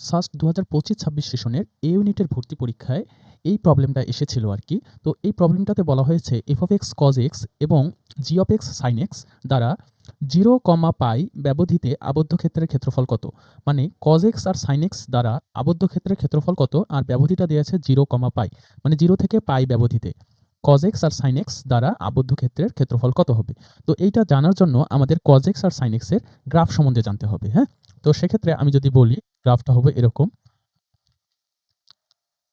SUST দু হাজার পঁচিশ ছাব্বিশ সেশনের এ ইউনিটের ভর্তি পরীক্ষায় এই প্রবলেমটা এসেছিল আর কি। তো এই প্রবলেমটাতে বলা হয়েছে f of x cos x এবং g of x sine x দ্বারা জিরো কমা পাই ব্যবধিতে আবদ্ধ ক্ষেত্রের ক্ষেত্রফল কত? মানে কজ এক্স আর সাইন এক্স দ্বারা আবদ্ধ ক্ষেত্রের ক্ষেত্রফল কত? আর ব্যবধিটা দেওয়া আছে জিরো কমা পাই। মানে জিরো থেকে পাই ব্যবধিতে। কজ এক্স আর সাইন এক্স দ্বারা আবদ্ধ ক্ষেত্রের ক্ষেত্রফল কত হবে? তো এইটা জানার জন্য আমাদের কজ এক্স আর সাইন এক্সের গ্রাফ সম্বন্ধে জানতে হবে হ্যাঁ? তো সেক্ষেত্রে আমি যদি বলি গ্রাফটা হবে এরকম।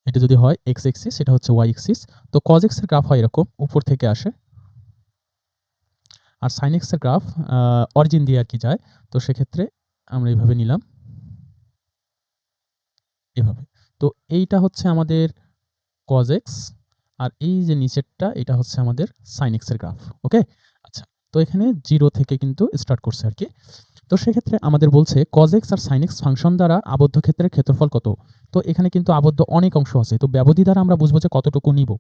এটা যদি হয় এক্স এক্সিস এটা হচ্ছে ওয়াই এক্সিস তো কজ এক্সের গ্রাফ হয় এরকম, উপর থেকে আসে। আর সাইন এক্সের গ্রাফ অরিজিন দিয়ে আর কি যায়। তো সেক্ষেত্রে আমরা এইভাবে নিলাম। এভাবে। তো এইটা হচ্ছে আমাদের কজ এক্স আর এই যে নিচেরটা, এটা হচ্ছে আমাদের সাইন এক্সের গ্রাফ ওকে তো এখানে জিরো থেকে কিন্তু স্টার্ট করছে আর কি। তো সেক্ষেত্রে আমাদের বলছে কজ এক্স আর সাইন এক্স ফাংশন দ্বারা আবদ্ধ ক্ষেত্রের ক্ষেত্রফল কত? তো এখানে কিন্তু আবদ্ধ অনেক অংশ আছে। তো ব্যবধি দ্বারা আমরা বুঝব যে কতটুকু নিব।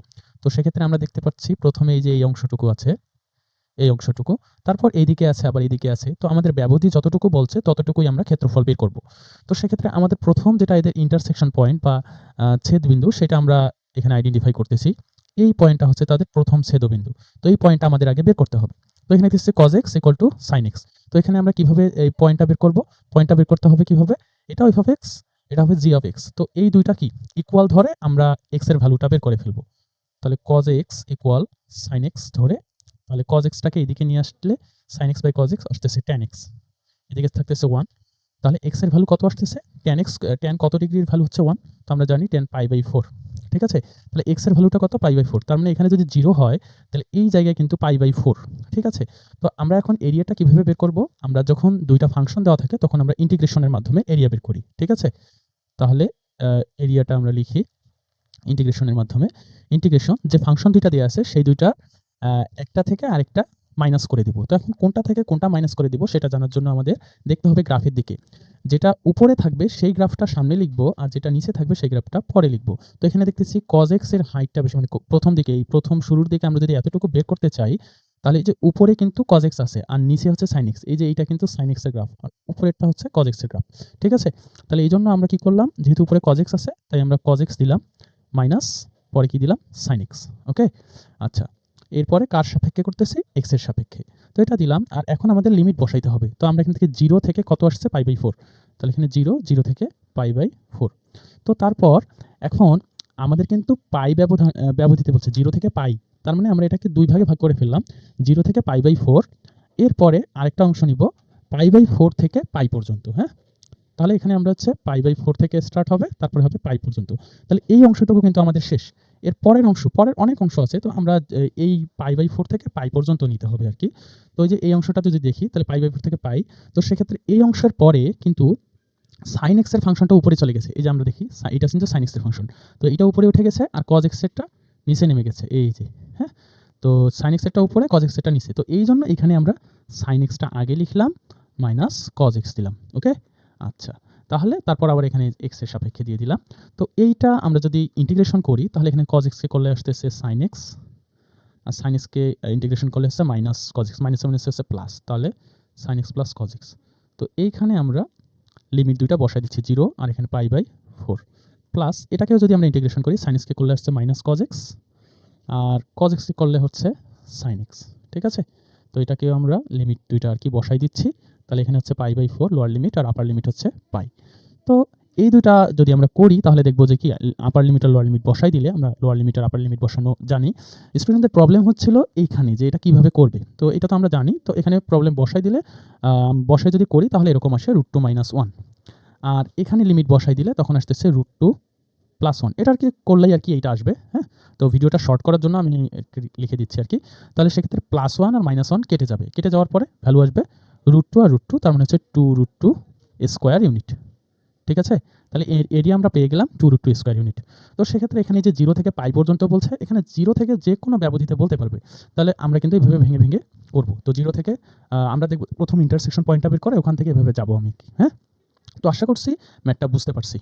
তো সেক্ষেত্রে আমরা দেখতে পাচ্ছি প্রথমে এই যে এই অংশটুকু আছে, এই অংশটুকু। তারপর এইদিকে আছে, আবার এইদিকে আছে। তো আমাদের ব্যবধি যতটুকু বলছে ততটুকুই আমরা ক্ষেত্রফল বের করব। তো সেক্ষেত্রে আমাদের প্রথম যেটা এদের ইন্টারসেকশন পয়েন্ট বা ছেদবিন্দু সেটা আমরা এখানে আইডেন্টিফাই করতেছি। এই পয়েন্টটা হচ্ছে তাদের প্রথম ছেদবিন্দু। তো এই পয়েন্টটা আমাদের আগে বের করতে হবে। তো এখানে দিচ্ছে cos x equal to sine x তো এখানে আমরা কীভাবে এই পয়েন্টটা বের করব? পয়েন্টটা বের করতে হবে কীভাবে? এটা ওই এক্স এটা হবে জি অফ এক্স তো এই দুইটা কি? ইকুয়াল ধরে আমরা এক্সের ভ্যালুটা বের করে ফেলব। তাহলে cos x equal sine x ধরে, তাহলে কজ এক্সটাকে এদিকে নিয়ে আসলে sine x by cos x আসতেছে ট্যান এক্স এদিকে থাকতেছে ওয়ান তাহলে এক্সের ভ্যালু কত আসতেছে? ট্যান এক্স ট্যান কত ডিগ্রির ভ্যালু হচ্ছে ওয়ান তো আমরা জানি টেন পাই বাই ফোর ঠিক আছে? তাহলে এক্সের ভ্যালুটা কত? পাই বাই ফোর তার মানে এখানে যদি জিরো হয়, তাহলে এই জায়গায় কিন্তু পাই বাই ফোর ঠিক আছে? তো আমরা এখন এরিয়াটা কীভাবে বের করব? আমরা যখন দুইটা ফাংশন দেওয়া থাকে, তখন আমরা ইন্টিগ্রেশনের মাধ্যমে এরিয়া বের করি, ঠিক আছে? তাহলে এরিয়াটা আমরা লিখি ইন্টিগ্রেশনের মাধ্যমে। ইন্টিগ্রেশন যে ফাংশন দুইটা দেওয়া আছে, সেই দুইটা একটা থেকে আরেকটা মাইনাস করে দিব। তো এখন কোনটা থেকে কোনটা মাইনাস করে দিব সেটা জানার জন্য আমাদের দেখতে হবে গ্রাফের দিকে। যেটা উপরে থাকবে সেই গ্রাফটা সামনে লিখব আর যেটা নিচে থাকবে সেই গ্রাফটা পরে লিখব। তো এখানে দেখতেছি কজ এক্সের হাইটটা বেশি মানে প্রথম দিকে, এই প্রথম শুরুর দিকে আমরা যদি এতটুকু বের করতে চাই, তাহলে এই যে উপরে কিন্তু কজ এক্স আছে আর নিচে হচ্ছে সাইন এক্স এই যে এইটা কিন্তু সাইন এক্সের গ্রাফ আর উপরেরটা হচ্ছে কজ এক্সের গ্রাফ ঠিক আছে? তাহলে এই জন্য আমরা কি করলাম? যেহেতু উপরে কজ এক্স আছে, তাই আমরা কজ এক্স দিলাম মাইনাস পরে কি দিলাম? সাইন এক্স ওকে আচ্ছা এরপরে কার সাপেক্ষে করতেছি? এক্সের সাপেক্ষে। তো এটা দিলাম, আর এখন আমাদের লিমিট বসাইতে হবে। তো আমরা এখান থেকে জিরো থেকে কত আসছে? পাই বাই ফোর তাহলে এখানে জিরো জিরো থেকে পাই বাই ফোর তো তারপর এখন আমাদের কিন্তু পাই ব্যবধান ব্যবধিতে বলছে জিরো থেকে পাই তার মানে আমরা এটাকে দুই ভাগে ভাগ করে ফেললাম। জিরো থেকে পাই বাই ফোর এরপরে আরেকটা অংশ নিব পাই বাই ফোর থেকে পাই পর্যন্ত হ্যাঁ? তাহলে এখানে আমরা হচ্ছে পাই বাই ফোর থেকে স্টার্ট হবে, তারপরে হবে পাই পর্যন্ত। তাহলে এই অংশটুকু কিন্তু আমাদের শেষ। এর পরের অংশ, পরের অনেক অংশ আছে, তো আমরা এই পাই বাই ফোর থেকে পাই পর্যন্ত নিতে হবে আর কি। তো ওই যে এই অংশটা যদি দেখি, তাহলে পাই বাই ফোর থেকে পাই, তো সেক্ষেত্রে এই অংশের পরে কিন্তু সাইন এক্সের ফাংশনটা উপরে চলে গেছে। এই যে আমরা দেখি এটা কিন্তু সাইন এক্সের ফাংশন। তো এটা উপরে উঠে গেছে আর কজ এক্স এরটা নিচে নেমে গেছে, এই যে হ্যাঁ? তো সাইন এক্স এরটা উপরে কজ এক্স এরটা নিচে। তো এই জন্য এখানে আমরা সাইন এক্সটা আগে লিখলাম মাইনাস কজ এক্স দিলাম ওকে আচ্ছা। তাহলে তারপর আবার এখানে এক্সের সাপেক্ষে দিয়ে দিলাম। তো এইটা আমরা যদি ইন্টিগ্রেশন করি, তাহলে এখানে কজ এক্সকে করলে আসতেছে সাইন এক্স আর সাইন এক্সকে ইন্টিগ্রেশন করলে হচ্ছে minus cos x minus minus হচ্ছে প্লাস তাহলে sine x plus cos x তো এইখানে আমরা লিমিট দুইটা বসাই দিচ্ছি জিরো আর এখানে পাই বাই ফোর প্লাস এটাকেও যদি আমরা ইন্টিগ্রেশন করি সাইন এক্সকে করলে আসছে মাইনাস কজ এক্স আর কজ এক্সকে করলে হচ্ছে সাইন এক্স ঠিক আছে? তো এটাকেও আমরা লিমিট দুইটা আর কি বসাই দিচ্ছি। তাহলে এখানে হচ্ছে pi by four lower limit R upper limit হচ্ছে পাই। তো এই দুইটা যদি আমরা করি, তাহলে দেখব যে কি আপার লিমিট আর লোয়ার লিমিট বসাই দিলে আমরা লোয়ার লিমিট আর আপার লিমিট বসানো জানি। স্টুডেন্টদের প্রবলেম হচ্ছিল এইখানে যে এটা কীভাবে করবে। তো এটা তো আমরা জানি। তো এখানে প্রবলেম বসাই দিলে বসাই যদি করি, তাহলে এরকম আসে রুট টু মাইনাস ওয়ান আর এখানে লিমিট বসাই দিলে তখন আসতেছে রুট টু প্লাস ওয়ান এটা আর কি করলেই আর কি এইটা আসবে হ্যাঁ? তো ভিডিওটা শর্ট করার জন্য আমি লিখে দিচ্ছি আর কি। তাহলে সেক্ষেত্রে প্লাস ওয়ান আর মাইনাস ওয়ান কেটে যাবে। কেটে যাওয়ার পরে ভ্যালু আসবে রুট টু আর রুট টু তার মানে হচ্ছে two root two square unit ঠিক আছে? তাহলে এর এরিয়া আমরা পেয়ে গেলাম two root two square unit তো সেক্ষেত্রে এখানে যে জিরো থেকে পাই পর্যন্ত বলছে, এখানে জিরো থেকে যে কোনো ব্যবধিতে বলতে পারবে। তাহলে আমরা কিন্তু এইভাবে ভেঙে ভেঙে করব। তো জিরো থেকে আমরা দেখব প্রথম ইন্টারসেকশন পয়েন্টটা বের করে, ওখান থেকে এভাবে যাব আমি হ্যাঁ? তো আশা করছি ম্যাটটা বুঝতে পারছি।